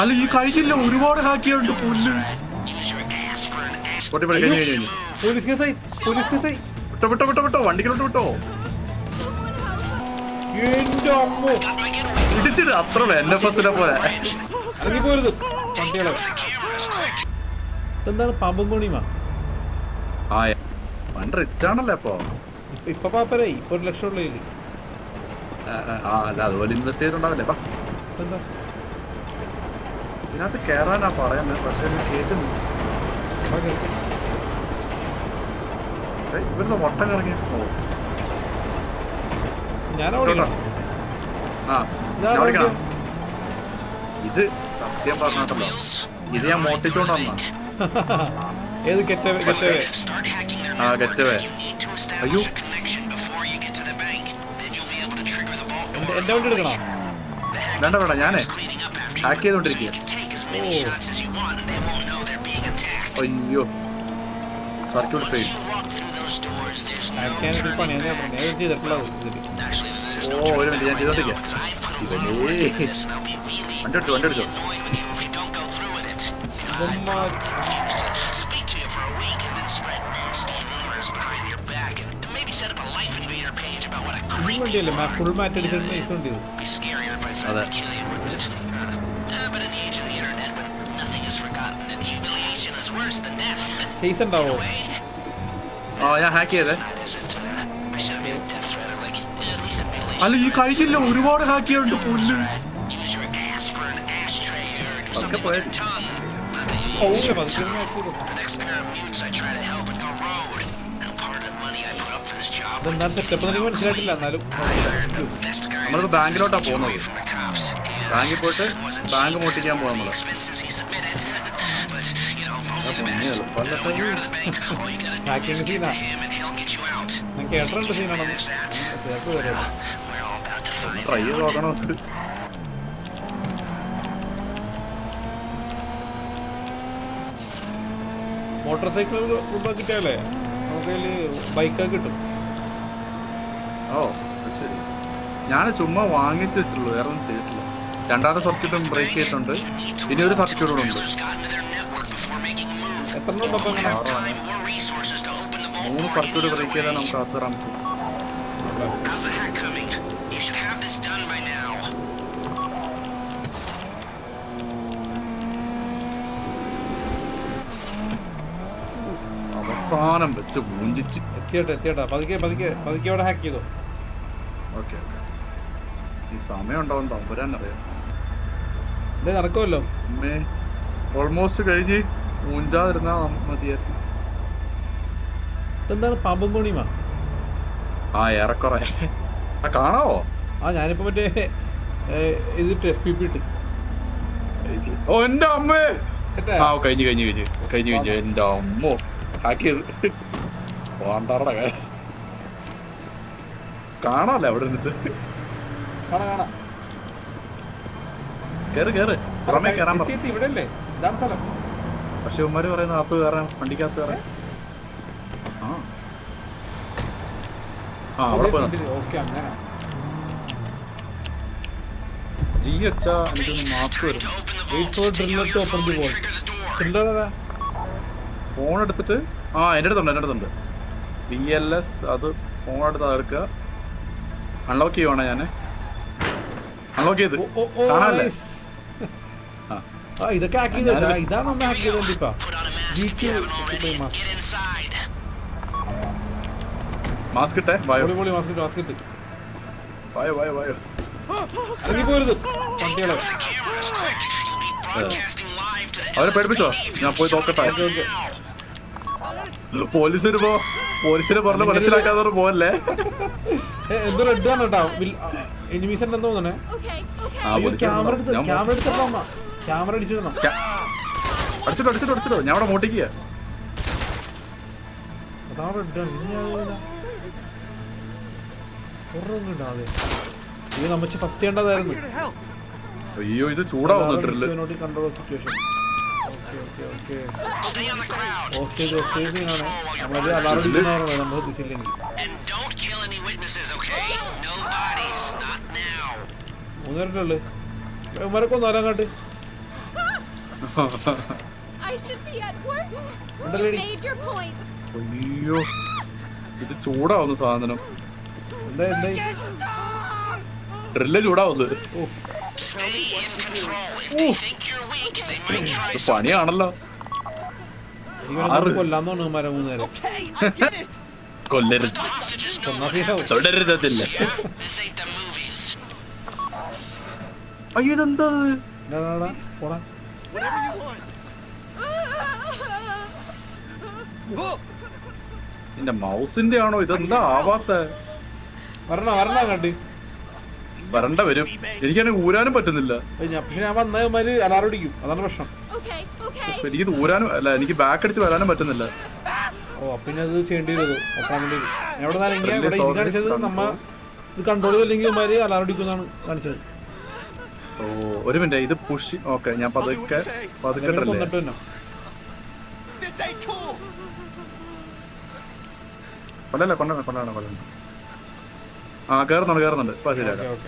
അല്ല ഈ കഴിഞ്ഞില്ല ഒരുപാട് ഹാക്ക് ചെയ്യാനുണ്ട് പുല്ല്. പൊട്ടി പൊട്ടി കഴിഞ്ഞു കഴിഞ്ഞു കഴിഞ്ഞു. പോലീസ് കേസായി പോലീസ് കേസായി വിട്ടോ വിട്ടോ വിട്ടോ വിട്ടോ. വണ്ടിക്കിലോട്ട് വിട്ടോ. എന്റെ അമ്മ. ഇടിച്ചിട്ട് അത്ര എൻ എഫ് എസിനെ പോലെ. ഇറങ്ങിപ്പോരുത്. വണ്ടികളെ. എന്താണ് പാമ്പും കോണിയുമാ ആ പണ്ട് റിച്ച് ആണല്ലേ അപ്പൊ ഇപ്പൊ പാപ്പരായി ഇപ്പൊ ഒരു ലക്ഷം ഉള്ള ആ, ആ, ആ അല്ല അതുപോലെ ഇൻവെസ്റ്റ് ചെയ്തിട്ടുണ്ടാവില്ലേ? എന്താ? ഇതിനകത്ത് കേറാനാ പറയുന്നത് പക്ഷെ ഞാൻ കേൾക്കുന്നു ഇവിടുന്ന് വട്ടം കറങ്ങി ഓ ഞാൻ ഓടിക്കണം ആ ഞാൻ ഞാൻ ഓടിക്കണം ഓടിക്കാം. ഇത് സത്യം പറഞ്ഞിട്ടല്ലോ. ഇത് ഞാൻ മോട്ടിച്ചോണ്ട് വന്ന ഏത് കെറ്റവേ കെറ്റവേ ആ ഗെറ്റവേ. അയ്യോ. എന്റെ എന്റെ വണ്ടി എടുക്കണോ? വേണ്ട വേണ്ട ഞാനേ ഹാക്ക് ചെയ്തോണ്ടിരിക്കുക അയ്യോ സർക്യൂട്ട് ഫെയിൽ അയക്കാൻ ഒരു പണിയാണ് ഞാൻ ഞാൻ ചെയ്തിട്ടുള്ളത് ഓ ഒരു മിനിറ്റ് ഞാൻ ചെയ്തോണ്ടിരിക്കുക ശിവനേ വണ്ടി അടിച്ചോ വണ്ടി അടിച്ചോ ഫുൾ മാറ്റ് അടിച്ചിട്ട് അതെ സൈസ് ഉണ്ടാവോ ആ ഞാൻ ഹാക്ക് ചെയ്തേ. അല്ല ഈ കഴിഞ്ഞില്ല ഒരുപാട് ഹാക്ക് ചെയ്യാനുണ്ട് പുല്ല്. അതൊക്കെ പോയത് ഓക്കെ പതുക്കെ. ഇതെന്താണ് സെറ്റപ്പ് എനിക്ക് മനസ്സിലായിട്ടില്ല എന്നാലും നമ്മളിപ്പോ ബാങ്കിലോട്ടാ പോകുന്നത്. ബാങ്കിൽ പോയിട്ട് ബാങ്ക് മോട്ടിക്കാൻ പോകാം നമ്മൾ. സീനാ ഞാൻ കേട്ടിട്ടുണ്ട് സീനാണെന്ന് ട്രൈ ചെയ്ത് നോക്കണം. മോട്ടോർ സൈക്കിൾ കിട്ടിയാലേ നമുക്ക് ബൈക്കൊക്കെ കിട്ടും. ഓ ശരി. ഞാൻ ചുമ്മാ വാങ്ങിച്ചു വെച്ചിട്ടുള്ളൂ. വേറെ ഒന്നും ചെയ്തിട്ടില്ല. രണ്ടാമത്തെ സർക്യൂട്ടും ബ്രേക്ക് ചെയ്തിട്ടുണ്ട്. ഇനി ഒരു സർക്യൂട്ടും ഉണ്ട്. എത്ര. മൂന്ന് സർക്യൂട്ട് ബ്രേക്ക് ചെയ്താൽ നമുക്ക് അത് പറ്റും അവസാനം വെച്ച് മൂഞ്ചിച്ച്. എത്തിയോട്ടെ എത്തിയോട്ടെ. പതുക്കെ പതുക്കെ പതുക്കെ അവിടെ ഹാക്ക് ചെയ്തോ. ഓക്കെ ഓക്കെ ഈ സമയം ഉണ്ടാവും തമ്പുരാനറിയാം. ഇതേ നടക്കുമല്ലോ അമ്മേ ഓൾമോസ്റ്റ് കഴിഞ്ഞ് ഊഞ്ചാതിരുന്നാ മതിയായിരുന്നു എന്താണ് പാമ്പും കോണിയുമാ? ആ ഏറെക്കുറെ. ആ കാണാവോ? ആ ഞാനിപ്പോ മറ്റേ ഇതിട്ട് എഫ് പി പി ഇട്ട്. ഓ എന്റെ അമ്മേ! ആ കഴിഞ്ഞു കഴിഞ്ഞു കഴിഞ്ഞു കഴിഞ്ഞു കഴിഞ്ഞു. എന്റെ അമ്മോ ഹാക്ക്. ചെയ്ത് കാണാല്ലേ അവിടെ നിന്നിട്ട് കേറ് കേറ്. പുറമേ കയറാൻ ഇവിടെ പക്ഷെ ഉമ്മാര് പറയുന്ന അകത്ത് കയറാൻ വണ്ടിക്കകത്ത് കയറാൻ. ആ. അവിടെ ജി അടിച്ചാ എനിക്കൊന്ന് മാസ്ക് വരും ഫോൺ എടുത്തിട്ട്? ആ എന്റെ അടുത്തുണ്ട് എന്റെ അടുത്തുണ്ട്. ബി എൽ എസ് അത് ഫോൺ എടുത്ത് എടുക്കുക അൺലോക്ക് ചെയ്യുവാണ് ഞാൻ അൺലോക്ക് ചെയ്ത് കാണാല്ലേ? ആ. ആ ഇതൊക്കെ ഹാക്ക് ചെയ്തോ? ഇതാണ് ഒന്ന് ഹാക്ക് ചെയ്തോണ്ട് ഇപ്പൊ. ജി ടു മാസ്ക് ഇട്ടേ വായോ. പൊളി പൊളി മാസ്ക് മാസ്ക് ഇട്ട്. വായോ വായോ വായോ. ഇറങ്ങി പോരുത്. വണ്ടികളെ അവരെ പേടിപ്പിച്ചോ? ഞാൻ പോയി നോക്കട്ടെ. പോലീസിന് പോ പോലീസിനെ പറഞ്ഞ മനസ്സിലാക്കാതെ പോവല്ലേ? എന്തോ റെഡ് ആണ് കേട്ടോ. എനിമീസ് ഉണ്ടെന്ന് തോന്നണേ. ക്യാമറ എടുത്ത് ക്യാമറ എടുത്തപ്പോ അമ്മ ക്യാമറ അടിച്ചിടണം അടിച്ചിട്ടോ അടിച്ചിട്ടോ അടിച്ചിട്ടോ. ഞാൻ അവിടെ മോട്ടിക്കുക അതാണ് റെഡ് ഇത് നമ്മച്ച് ഫസ്റ്റ് ചെയ്യേണ്ടതായിരുന്നു. അയ്യോ ഇത് ചൂടാവുന്നു ഡ്രില്ല് കൺട്രോൾ സിറ്റുവേഷൻ ഹോസ്റ്റേജ് ഹോസ്റ്റേജിനാണ് നമ്മളത് അലാറിക്കുന്നവരാണ് നമ്മൾ കുത്തില്ലെങ്കിൽ മൂന്നുപേരുള്ളു ഇവരൊക്കെ ഒന്ന് ആരാങ്ങാട്ട്? അയ്യോ ഇത് ചൂടാവുന്നു സാധനം. എന്താ എന്താ? ഡ്രില്ല് ചൂടാവുന്നത് ഓ. പണിയാണല്ലോ മൗസിന്റെ ആണോ ഇതെന്താ ആവാത്ത? വരണ വരണ കണ്ടി. വരണ്ട വരും. എനിക്കാണെങ്കിൽ ഊരാനും പറ്റുന്നില്ല. ഞാൻ പക്ഷെ ഞാൻ വന്നമാര് അലാറം അടിക്കും അതാണ് പ്രശ്നം. എനിക്ക് ഊരാനും അല്ല എനിക്ക് ബാക്ക് അടിച്ച് വരാനും പറ്റുന്നില്ല. ഓ പിന്നെ അത് ചെയ്യേണ്ടി വരും എവിടെ ഇവിടെ ഇത് കാണിച്ചത് നമ്മ ഇത് കൺട്രോൾ ചെയ്തില്ലെങ്കിൽ ഇവന്മാര് അലാറം അടിക്കുന്നതാണ് കാണിച്ചത്. ഓ ഒരു മിനിറ്റ്. ഇത് പുഷ് ഓക്കെ ഞാൻ പതുക്കെ പതുക്കെ. കൊല്ലല്ല കൊല്ലണം കൊല്ലണം കൊല്ലണം ആ കയറുന്നുണ്ട് കയറുന്നുണ്ട് ഇപ്പൊ ശരിയാക്കാം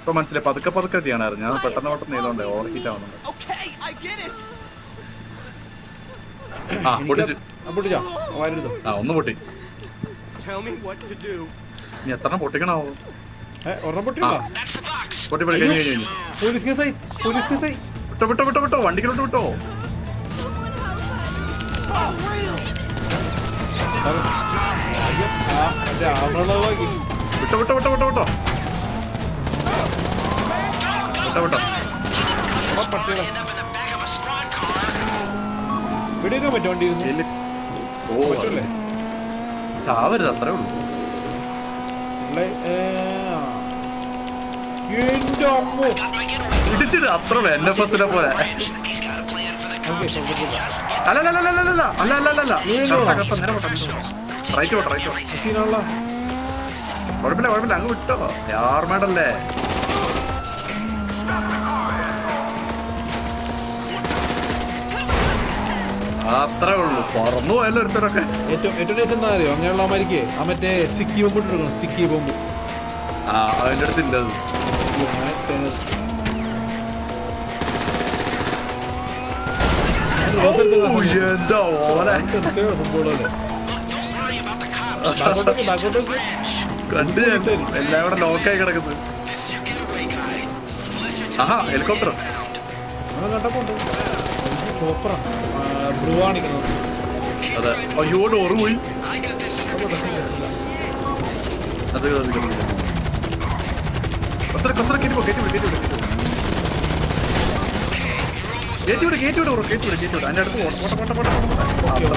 ഇപ്പൊ മനസ്സിലായി. പതുക്കെ പതുക്കെ ചെയ്യണായിരുന്നു ഞാൻ പെട്ടെന്ന് പെട്ടെന്ന് ചെയ്തോണ്ടേ ഓവർഹീറ്റ് ആവുന്നുണ്ട്. ആ ആ ഒന്ന് പൊട്ടി. നീ എത്ര പൊട്ടിക്കണാവോ? വണ്ടിക്കിലോട്ട് വിട്ടോ. വിട്ടോ വിട്ടോ വിട്ടോ വിട്ടോ വിട്ടോ വിട്ടോ വിട്ടോ വീടിയൊക്കെ പറ്റുമോണ്ടി പറ്റൂല്ലേ ചാവരുത് അത്രേ ഉള്ളൂ ഇടിച്ചിട്ട് അത്ര എൻ എഫ് എസിനെ പോലെ. അല്ല അല്ല നേരെ റൈറ്റ് റൈറ്റ് കുഴപ്പമില്ല കുഴപ്പമില്ല അങ്ങ് വിട്ടോ യാർമേഡല്ലേ അത്രേ ഉള്ളൂ പറന്നു പോയല്ലോ ഒരുത്തരൊക്കെ ഏറ്റവും ഏറ്റവും എന്താ അറിയോ അങ്ങനെയുള്ള മാരിക്ക് ആ മറ്റേ സ്റ്റിക്കി ബോംബ് ഇട്ടിരിക്കണം സ്റ്റിക്കി ബോംബ് ആ അതിന്റെ അടുത്തില്ല അത് എന്താ ലോക്കായി കിടക്കുന്നത് ആഹാ ഹെലികോപ്റ്റർ അയ്യോ ഡോറ് പോയി അത് കത്തിക്കണം കത്തിരി കയറ്റി കേറ്റി വിട് കേറ്റി വിട് ബ്രോ കേറ്റി വിട് കേറ്റി വിട്. അതിന്റെ അടുത്ത് പോട്ടെ പോട്ടെ പോട്ടെ പോട്ടെ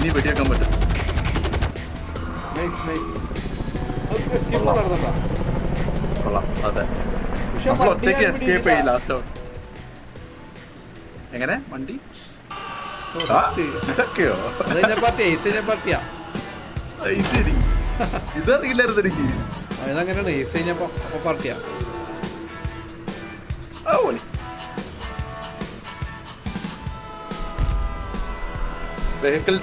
നീ വെടിയാക്കാൻ പറ്റും. അതെ. നമ്മൾ ഒറ്റയ്ക്ക് എസ്കേപ്പ് ചെയ്യും ലാസ്റ്റ് എങ്ങനെ? വണ്ടി? ഇതൊക്കെയോ? പാർട്ടിയാ പാർട്ടിയാ. ശരി. ഇതറിയില്ലായിരുന്നു എനിക്ക്. അതങ്ങനെയാണ് പാർട്ടിയാ. أولي بهكل